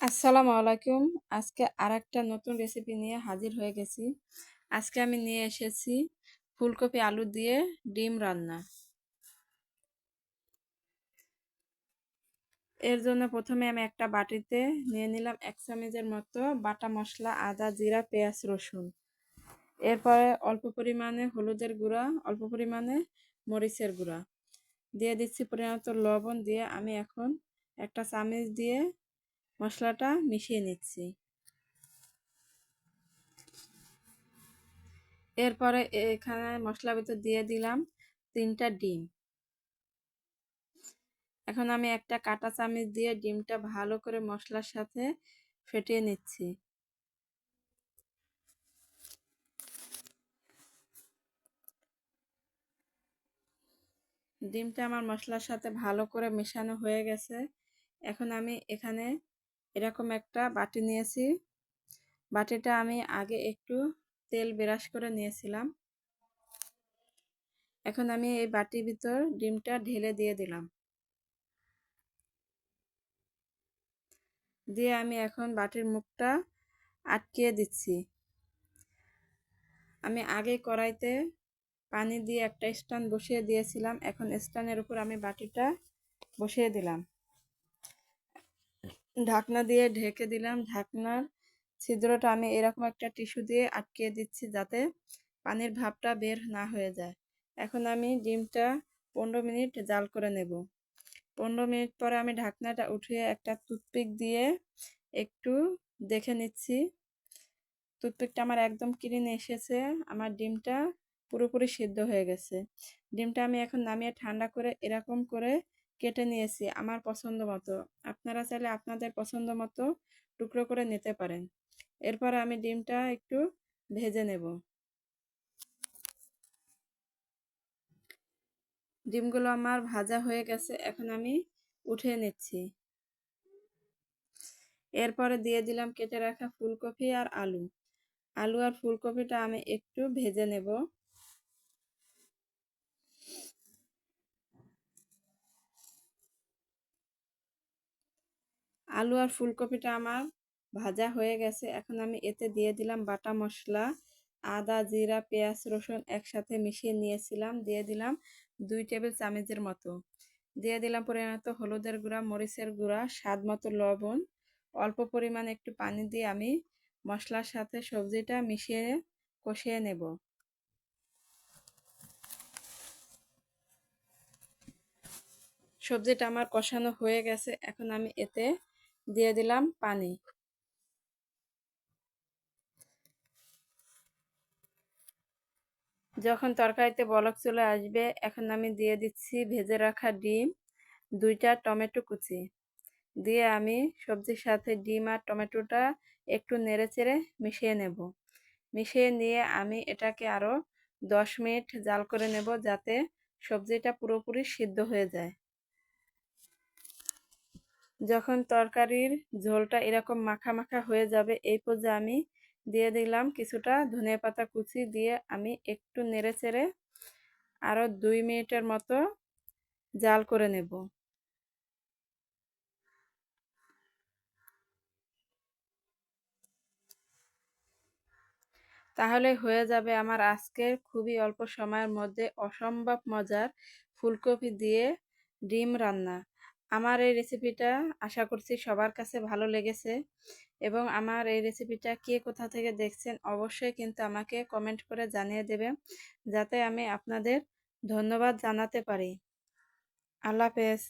আসসালামু আলাইকুম। আজকে আর একটা নতুন রেসিপি নিয়ে হাজির হয়ে গেছি। আজকে আমি নিয়ে এসেছি ফুলকপি আলু দিয়ে ডিম রান্না। এর জন্য প্রথমে আমি একটা বাটিতে নিয়ে নিলাম এক চামচের মতো বাটা মশলা, আদা, জিরা, পেঁয়াজ, রসুন। এরপরে অল্প পরিমাণে হলুদের গুঁড়া, অল্প পরিমাণে মরিচের গুঁড়া। দিয়ে দিচ্ছি পরিমাণত লবণ দিয়ে আমি এখন একটা চামচ দিয়ে মশলাটা মিশিয়ে নিচ্ছি। এরপরে এখানে মশলার ভিতর দিয়ে দিলাম তিনটা ডিম। এখন আমি একটা কাটা চামচ দিয়ে ডিমটা ভালো করে মশলার সাথে ফেটিয়ে নিচ্ছি। ডিমটা আমার মশলার সাথে ভালো করে মেশানো হয়ে গেছে। এখন আমি এখানে এরকম একটা বাটি নিয়েছি। বাটিটা আমি আগে একটু তেল ব্রাশ করে নিয়েছিলাম। এখন আমি এই বাটির ভিতর ডিমটা ঢেলে দিয়ে দিলাম। দিয়ে আমি এখন বাটির মুখটা আটকিয়ে দিচ্ছি। আমি আগে কড়াইতে পানি দিয়ে একটা স্ট্যান্ড বসিয়ে দিয়েছিলাম। এখন স্ট্যান্ডের উপর আমি বাটিটা বসিয়ে দিলাম। ঢাকনা দিয়ে ঢেকে দিলাম ঢাকনার ছিদ্রটা আমি এরকম একটা টিস্যু দিয়ে আটকে দিচ্ছি যাতে পানির ভাবটা বের না হয়ে যায়। এখন আমি ডিমটা পনেরো মিনিট জাল করে নেব। পনেরো মিনিট পরে আমি ঢাকনাটা উঠিয়ে একটা টুথপিক দিয়ে একটু দেখে নিচ্ছি। টুথপিকটা আমার একদম কিনে এসেছে, আমার ডিমটা পুরোপুরি সিদ্ধ হয়ে গেছে। ডিমটা আমি এখন নামিয়ে ঠান্ডা করে এরকম করে কেটে নিয়েছি আমার পছন্দ মতো। আপনারা চাইলে আপনাদের পছন্দ মতো টুকরো করে নিতে পারেন। এরপর আমি ডিমটা একটু ভেজে নেব। ডিমগুলো আমার ভাজা হয়ে গেছে, এখন আমি উঠিয়ে নিচ্ছি। এরপরে দিয়ে দিলাম কেটে রাখা ফুলকপি আর আলু। আলু আর ফুলকপিটা আমি একটু ভেজে নেব। আলু আর ফুলকপিটা আমার ভাজা হয়ে গেছে। এখন আমি এতে দিয়ে দিলাম বাটা মশলা, আদা, জিরা, পেঁয়াজ, রসুন একসাথে মিশিয়ে নিয়েছিলাম। দিয়ে দিলাম দুই টেবিল চামচের মতো। দিয়ে দিলাম পরিমাণত হলুদের গুঁড়া, মরিচের গুঁড়া, স্বাদ মতো লবণ। অল্প পরিমাণ একটু পানি দিয়ে আমি মশলার সাথে সবজিটা মিশিয়ে কষিয়ে নেব। সবজিটা আমার কষানো হয়ে গেছে। এখন আমি এতে দিয়ে দিলাম পানি। যখন তরকারিতে বলক চলে আসবে, এখন আমি দিয়ে দিচ্ছি ভেজে রাখা ডিম, দুইটা টমেটো কুচি। দিয়ে আমি সবজির সাথে ডিম আর টমেটোটা একটু নেড়ে চেড়ে মিশিয়ে নেব। মিশিয়ে নিয়ে আমি এটাকে আরও দশ মিনিট জাল করে নেব যাতে সবজিটা পুরোপুরি সিদ্ধ হয়ে যায়। যখন তরকারির ঝোলটা এরকম মাখা মাখা হয়ে যাবে, এই পর্যায়ে আমি দিয়ে দিলাম কিছুটা ধনে পাতা কুচি দিয়ে আমি একটু নেড়ে চেড়ে আরও দুই মিনিটের মতো জাল করে নেব। তাহলে হয়ে যাবে আমার আজকের খুবই অল্প সময়ের মধ্যে অসম্ভব মজার ফুলকপি দিয়ে ডিম রান্না। আমার এই রেসিপিটা আশা করছি সবার কাছে ভালো লেগেছে এবং আমার এই রেসিপিটা কে কোথা থেকে দেখছেন অবশ্যই কিন্তু আমাকে কমেন্ট করে জানিয়ে দেবে যাতে আমি আপনাদের ধন্যবাদ জানাতে পারি। আল্লাহ হাফেজ।